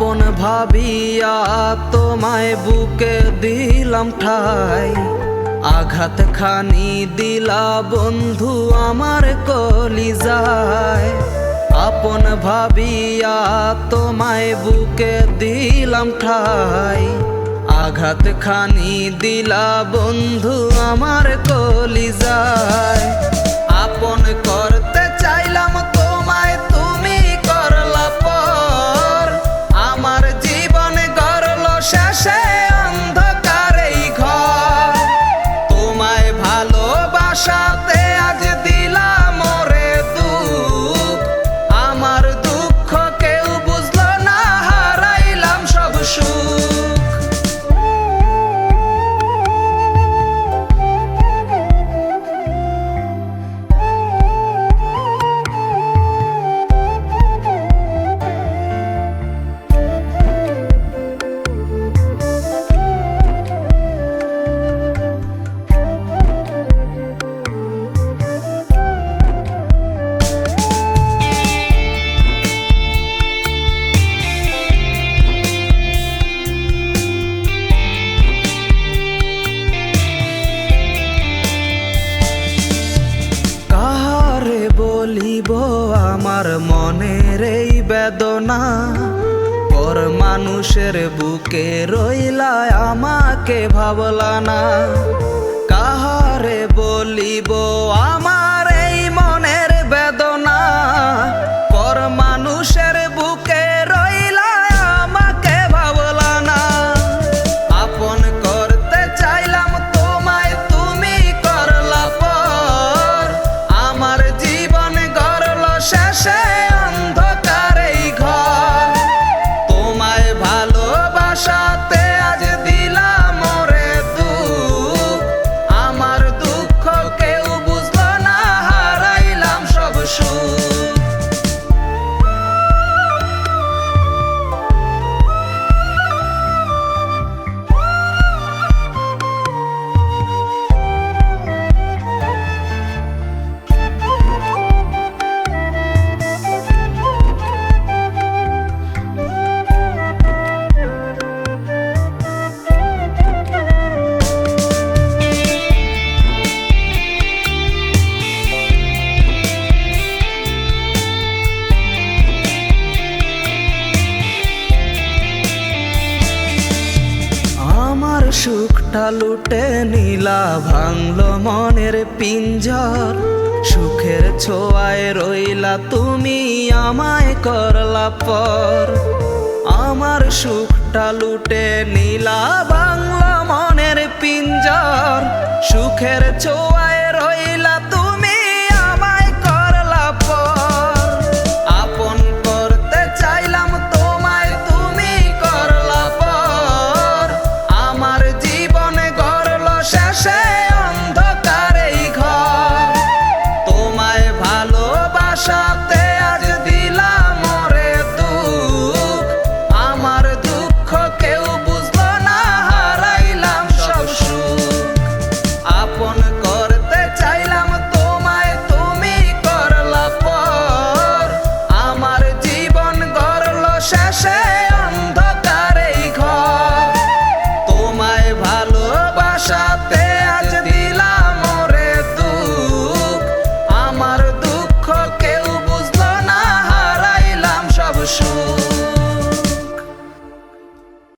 ভাবিয়া তোমায় বুকে দিলাম ঠাই। আঘাত খানি দিলা বন্ধু আমার কলি যায় আপন ভাবিয়া তোমায় বুকে দিলাম ঠাই। আঘাত খানি দিলা বন্ধু আমার কলি যায় আপন বলিব আমার মনের এই বেদনা। পর মানুষের বুকে রইলা আমাকে ভাবলা না কাহারে বলিব আমার সুখটা লুটে নীলা, ভাঙলো মনের পিঞ্জর। সুখের ছোঁয়ায় রইলা তুমি, আমায় করলা পর। আমার সুখটা লুটে নীলা বাংলা মনের পিঞ্জর। সুখের ছোঁয়ায় Hashem.